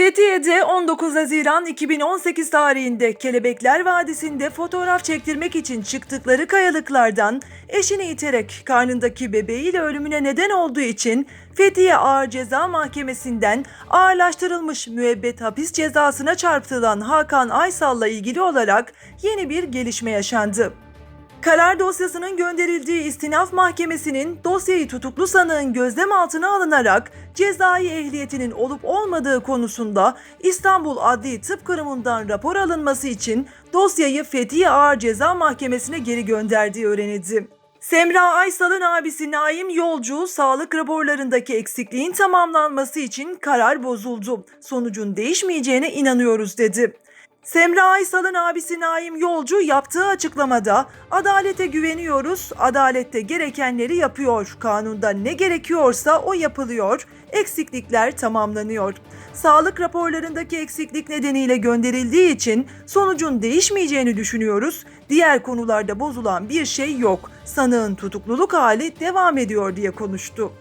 Fethiye'de 19 Haziran 2018 tarihinde Kelebekler Vadisi'nde fotoğraf çektirmek için çıktıkları kayalıklardan eşini iterek karnındaki bebeğiyle ölümüne neden olduğu için Fethiye Ağır Ceza Mahkemesi'nden ağırlaştırılmış müebbet hapis cezasına çarptırılan Hakan Aysal'la ilgili olarak yeni bir gelişme yaşandı. Karar dosyasının gönderildiği istinaf mahkemesinin dosyayı tutuklu sanığın gözlem altına alınarak cezai ehliyetinin olup olmadığı konusunda İstanbul Adli Tıp Kurumu'ndan rapor alınması için dosyayı Fethiye Ağır Ceza Mahkemesi'ne geri gönderdiği öğrenildi. Semra Aysal'ın abisi Naim Yolcu, sağlık raporlarındaki eksikliğin tamamlanması için karar bozuldu. Sonucun değişmeyeceğine inanıyoruz dedi. Semra Aysal'ın abisi Naim Yolcu yaptığı açıklamada adalete güveniyoruz, adalette gerekenleri yapıyor, kanunda ne gerekiyorsa o yapılıyor, eksiklikler tamamlanıyor. Sağlık raporlarındaki eksiklik nedeniyle gönderildiği için sonucun değişmeyeceğini düşünüyoruz, diğer konularda bozulan bir şey yok, sanığın tutukluluk hali devam ediyor diye konuştu.